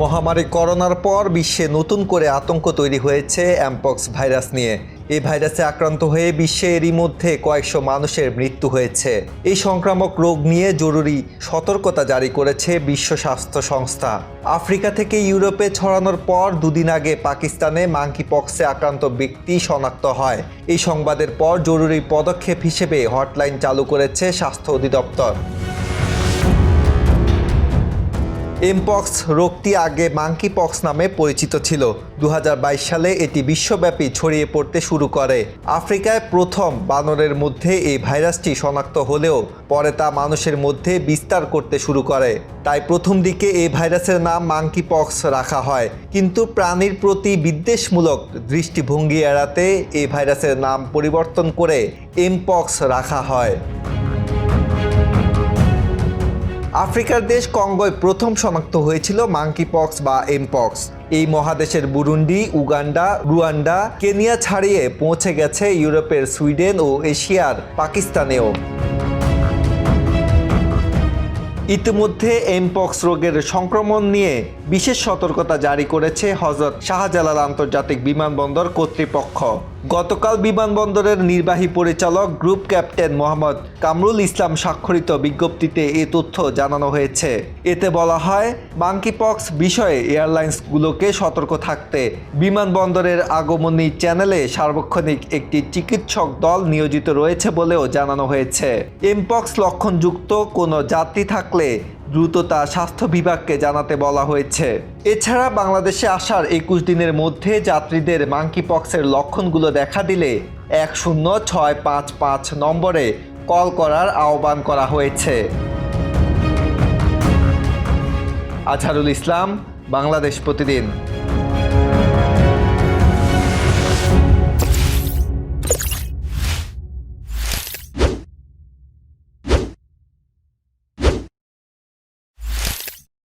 মহামারী করোনার পর বিশ্বে নতুন করে আতঙ্ক তৈরি হয়েছে অ্যামপক্স ভাইরাস নিয়ে। এই ভাইরাসে আক্রান্ত হয়ে বিশ্বে এরই মধ্যে কয়েকশো মানুষের মৃত্যু হয়েছে। এই সংক্রামক রোগ নিয়ে জরুরি সতর্কতা জারি করেছে বিশ্ব স্বাস্থ্য সংস্থা। আফ্রিকা থেকে ইউরোপে ছড়ানোর পর দুদিন আগে পাকিস্তানে মাঙ্কি পক্সে আক্রান্ত ব্যক্তি শনাক্ত হয়। এই সংবাদের পর জরুরি পদক্ষেপ হিসেবে হটলাইন চালু করেছে স্বাস্থ্য অধিদপ্তর। এমপক্স রোগটি আগে মাঙ্কি পক্স নামে পরিচিত ছিল। দু হাজার বাইশ সালে এটি বিশ্বব্যাপী ছড়িয়ে পড়তে শুরু করে। আফ্রিকায় প্রথম বানরের মধ্যে এই ভাইরাসটি শনাক্ত হলেও পরে তা মানুষের মধ্যে বিস্তার করতে শুরু করে। তাই প্রথম দিকে এই ভাইরাসের নাম মাঙ্কি পক্স রাখা হয়। কিন্তু প্রাণীর প্রতি বিদ্বেষমূলক দৃষ্টিভঙ্গি এড়াতে এই ভাইরাসের নাম পরিবর্তন করে এমপক্স রাখা হয়। আফ্রিকার দেশ কঙ্গোয় প্রথম শনাক্ত হয়েছিল মাঙ্কি পক্স বা এমপক্স এই মহাদেশের বুরুন্ডি, উগান্ডা, রুয়ান্ডা, কেনিয়া ছাড়িয়ে পৌঁছে গেছে ইউরোপের সুইডেন ও এশিয়ার পাকিস্তানেও। ইতিমধ্যে এমপক্স রোগের সংক্রমণ নিয়ে বিশেষ সতর্কতা জারি করেছে হজরত শাহজালাল আন্তর্জাতিক বিমানবন্দর কর্তৃপক্ষ। গতকাল বিমানবন্দরের নির্বাহী পরিচালক গ্রুপ ক্যাপ্টেন মোহাম্মদ কামরুল ইসলাম স্বাক্ষরিত বিজ্ঞপ্তিতে এ তথ্য জানানো হয়েছে। এতে বলা হয় মাঙ্কিপক্স বিষয়ে এয়ারলাইন্সগুলোকে সতর্ক থাকতে বিমানবন্দরের আগমনী চ্যানেলে সার্বক্ষণিক একটি চিকিৎসক দল নিয়োজিত রয়েছে বলেও জানানো হয়েছে। এমপক্স লক্ষণযুক্ত কোনো যাত্রী থাকলে দ্রুত তা স্বাস্থ্য বিভাগকে জানাতে বলা হয়েছে। এছাড়া বাংলাদেশে আসার একুশ দিনের মধ্যে যাত্রীদের মাংকিপক্সের লক্ষণগুলো দেখা দিলে এক শূন্য ছয় পাঁচ পাঁচ নম্বরে কল করার আহ্বান করা হয়েছে। আজহারুল ইসলাম, বাংলাদেশ প্রতিদিন।